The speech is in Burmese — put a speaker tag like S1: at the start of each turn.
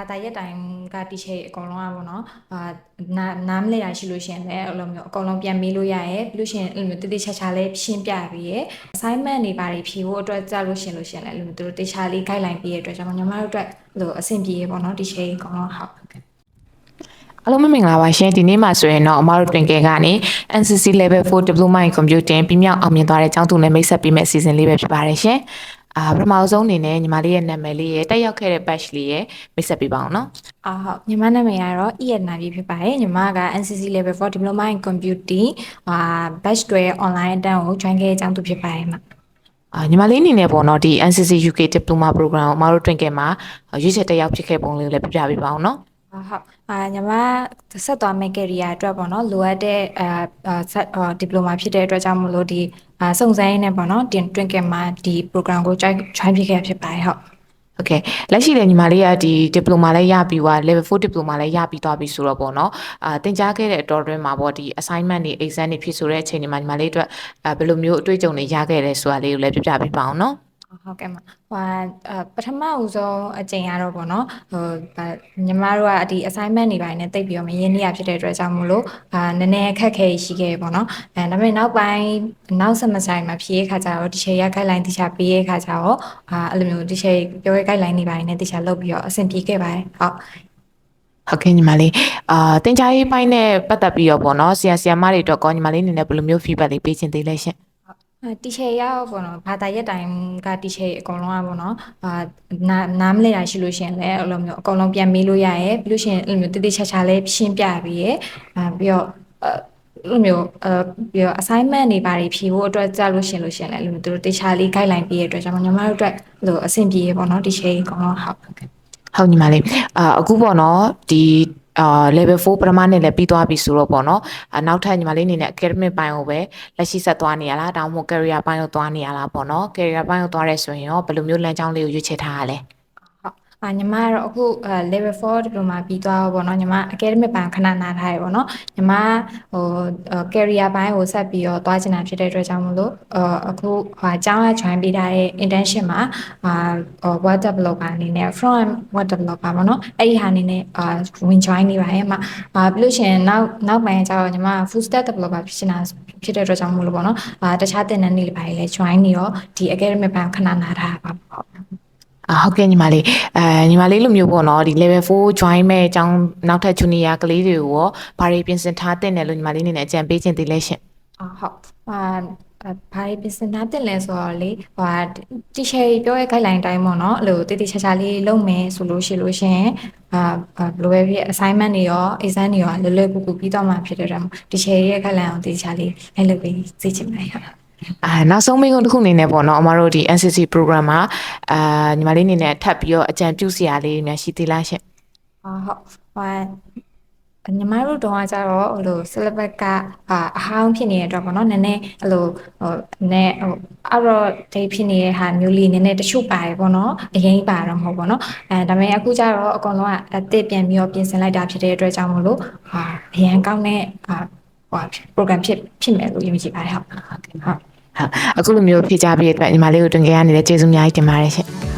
S1: ဘာသာရက်တိုင်းကတီချေအကုန်လုံးอ่ะပေါ့နော်အာနာနားမလဲရရှိလို့ရှရင်လည်းအဲ့လိုမျိုးအကုန်လုံးပြန်မေးလို့ရရဲပြီးလို့ရှရင်အဲ့လိုမျိုးတတိချာချာလေးရှင်းပြပြီးရဲ assignment တွေပါတယ်ဖြေဖို့အတွက်ကြာလို့ရှရင်လို့ရှရင်လည်းအဲ့လိုမျိုးသူတို့တေချာလေး guideline ပေးရတဲ့အတွက်ကြောင့်ညီမတို့အတွက်အဲ့လိုအဆင်ပြေရပေါ့နော်တီချေအကုန်လုံးဟုတ်
S2: အားလုံးပဲမင်္ဂလာပါရှင်ဒီနေ့မှာဆိုရင်တော့အမတို့တွင်ကဲကနေ NCC Level 4 Diploma in Computing ပြီးမြောက်အောင်မြင်သွားတဲ့ကျောင်းသူနဲ့မိတ်ဆက်ပေးမဲ့အစီအစဉ်လေးပဲဖြစ်ပါတယ်ရှင် အာပထမဆုံးအနေနဲ့ညီမလေးရဲ့နာမည်လေးရဲ့တက်ရောက်ခဲ့တဲ့ batch လေးရဲ့မိတ်ဆက်ပေးပါအောင်နော်
S1: အာဟုတ်ညီမနာမည်ကတော့ EN နာပြီဖြစ်ပါတယ်ညီမက NCC Level 4 Diploma in Computing အာ batch တွေ online အတန်းကို join ခဲ့တဲ့အကြောင်းသူဖြစ်ပါတယ်မှာ
S2: အာညီမလေးအနေနဲ့ပေါ့နော်ဒီ NCC UK Diploma Program ကိုအမတို့တွင်ကဲမှာရွေးချယ်တက်ရောက်ဖြစ်ခဲ့ပုံလေးကိုလည်းပြပြပေးပါအောင်နော်
S1: ဟုတ်ဟုတ်အာညီမဆက်သွားမယ့် career အတွက်ပေါ့နော်လိုအပ်တဲ့အာအာဆက်အာဒီပလိုမာဖြစ်တဲ့အတွက်ကြောင့်မလို့ဒီအာစုံစမ်းရင်းနဲ့ပေါ့နော်တင်တွင်ကမှာဒီ program ကို join join ဖြစ်ခဲ့ဖြစ်ပါတယ်ဟုတ်
S2: โอเคလက်ရှိလည်းညီမလေးကဒီ diploma လည်းရပြီးသွား level 4 diploma လည်းရပြီးသွားပြီဆိုတော့ပေါ့နော်အာသင်ကြားခဲ့တဲ့အတော်တွင်းမှာပေါ့ဒီ assignment တွေ exam တွေဖြစ်ဆိုတဲ့အချိန်တွေမှာညီမလေးအတွက်အာဘယ်လိုမျိုးအတွေ့အကြုံတွေရခဲ့လဲဆိုတာလေးကိုလည်းပြပြပေးပါအောင်နော်
S1: ဟုတ်ကဲ့မှာဟိုအာပထမဦးဆုံးအချိန်ရတော့ပေါ့နော်ဟိုဗာညီမတို့ကဒီ assignment တွေပိုင်းနဲ့တိတ်ပြီးတော့မရင်းနှီးရဖြစ်တဲ့အတွက်ကြောင့်မို့လို့အာနည်းနည်းအခက်ခဲရှိခဲ့ပေါ့နော်အဲဒါပေမဲ့နောက်ပိုင်းနောက် semester မှာဖြည့်ရခါကျတော့ဒီချိန်ရ guideline တခြားပေးရခါကျတော့အာအဲ့လိုမျိုးဒီချိန်ပြောရ guideline တွေပိုင်းနဲ့တခြားလုပ်ပြီးတော့အဆင်ပြေခဲ့ပါတယ်ဟုတ်
S2: ဟုတ်ကဲ့ညီမလေးအာသင်ကြားရေးပိုင်းနဲ့ပတ်သက်ပြီးတော့ပေါ့နော်ဆရာဆရာမတွေအတွက်ကောညီမလေးအနေနဲ့ဘယ်လိုမျိုး feedback လေးပေးချင်သေးလဲရှင်
S1: အဲ တီချေရောက်ပေါ့နော်ဘာသာရက်တိုင်းကတီချေအကုန်လုံးอ่ะပေါ့နော်အာနာနားမလဲရရှိလို့ရှရင်လည်းအဲ့လိုမျိုးအကုန်လုံးပြန်မေးလို့ရရဲပြီးလို့ရှရင်အဲ့လိုမျိုးတတိချာချာလေးရှင်းပြပြီးရဲအာပြီးတော့အဲ့လိုမျိုးအဲပြီးတော့ assignment တွေပါတယ်ဖြေဖို့အတွက်ကြာလို့ရှရင်လို့ရှရင်လည်းအဲ့လိုမျိုးသူတို့တေချာလေး guideline ပေးရတဲ့အတွက်ကျွန်တော်ညီမတို့အတွက်အဲ့လိုအဆင်ပြေရပေါ့နော်တီချေအကုန်လုံးဟုတ်
S2: ဟုတ်ညီမလေးအာအခုပေါ့နော်ဒီ အာ level 4ပထမနဲ့လည်းပြီးသွားပြီဆိုတော့ပေါ့နော်အာနောက်ထပ်ညီမလေးအနေနဲ့ academic ပိုင်းကိုပဲလက်ရှိဆက်သွားနေရလားဒါမှမဟုတ် career ပိုင်းကိုသွားနေရလားပေါ့နော် career ပိုင်းကိုသွားရဲဆိုရင်ရောဘယ်လိုမျိုးလမ်းကြောင်းလေးကိုရွေးချယ်ထားရလဲ
S1: အာညီမကတော့အခုအဲ level 4 diploma ပြီးသွားတော့ဗောနော်ညီမ academic ဘိုင်ခဏနားထားရဗောနော်ညီမဟို career ဘိုင်းကိုဆက်ပြီးတော့သွားချင်တာဖြစ်တဲ့အတွက်ကြောင့်မလို့အအခုဟာအကြောင်းအ join ပေးထားတဲ့ internship မှာအာ web developer အနေနဲ့ front end web developer ဗောနော်အဲ့ဒီဟာအနေနဲ့အာဝင် join နေပါရဲ့မှာအာပြီးလို့ရှိရင်နောက်နောက်ပိုင်းကျတော့ညီမ full stack developer ဖြစ်ချင်တာဖြစ်တဲ့အတွက်ကြောင့်မလို့ဗောနော်အာတခြားသင်တန်းတွေပါလေ join နေတော့ဒီ academic ဘိုင်းခဏနားထားပါပေါ့
S2: အာ ဟုတ်ကဲ့ညီမလေးအဲညီမလေးလိုမျိုးပေါ့နော်ဒီ level 4 join မဲ့အကြောင်းနောက်ထပ် junior ကလေးတွေကိုရောဘာတွေပြင်ဆင်ထားတဲ့နယ်လို့ညီမလေးအနေနဲ့အကြံပေးခြင်းသေးလဲရှင်
S1: အဟုတ်ဟာဘာဘီစနာတက်လဲဆိုတော့လေဟိုတီရှယ်ပြောရဲ့ guideline တိုင်းပေါ့နော်အဲ့လိုတိတိကျကျလေးလုပ်မယ်ဆိုလို့ရှိလို့ရှင်အာဘယ်လိုပဲဖြစ် assignment တွေရော exam တွေရောလွယ်လွယ်ကူကူပြီးတော့မှဖြစ်တဲ့အတွက်တီရှယ်ရဲ့ guideline ကိုတိတိကျလေးလိုက်လုပ်ပြီးသိချင်ပါတယ်ဟုတ်
S2: အာနောက်ဆုံးမိကုန်းတစ်ခုအနေနဲ့ပေါ့နော်အမတို့ဒီ NCC program မှာအာညီမလေးအနေနဲ့ထပ်ပြီးတော့အကြံပြုစရာလေးတွေများရှိသေးလားရှင်
S1: အာဟုတ်ဟိုညီမတို့တော့ကြတော့ဟိုလို syllabus ကအာအဟောင်းဖြစ်နေတဲ့အတွက်ပေါ့နော်နည်းနည်းအဲ့လိုဟိုနည်းဟိုအော်တော့ date ဖြစ်နေတဲ့ဟာမျိုးလေးနည်းနည်းတချို့ပါတယ်ပေါ့နော်အရင်ပါတော့မဟုတ်ပေါ့နော်အဲဒါပေမဲ့အခုကျတော့အကုန်လုံးကအသစ်ပြန်ပြီးတော့ပြင်ဆင်လိုက်တာဖြစ်တဲ့အတွက်ကြောင့်မလို့ဟာအရန်ကောင်းတဲ့ဟာဟို program ဖြစ်ဖြစ်မယ်လို့ယုံကြည်ပါတယ်ဟုတ်ဟုတ်
S2: ဟုတ် အခုလိုမျိုးဖြေကြပြီးတဲ့အတွက်ညီမလေးကိုတွင်ခဲ့ရနေတဲ့ကျေးဇူးအများကြီးတင်ပါတယ်ရှင်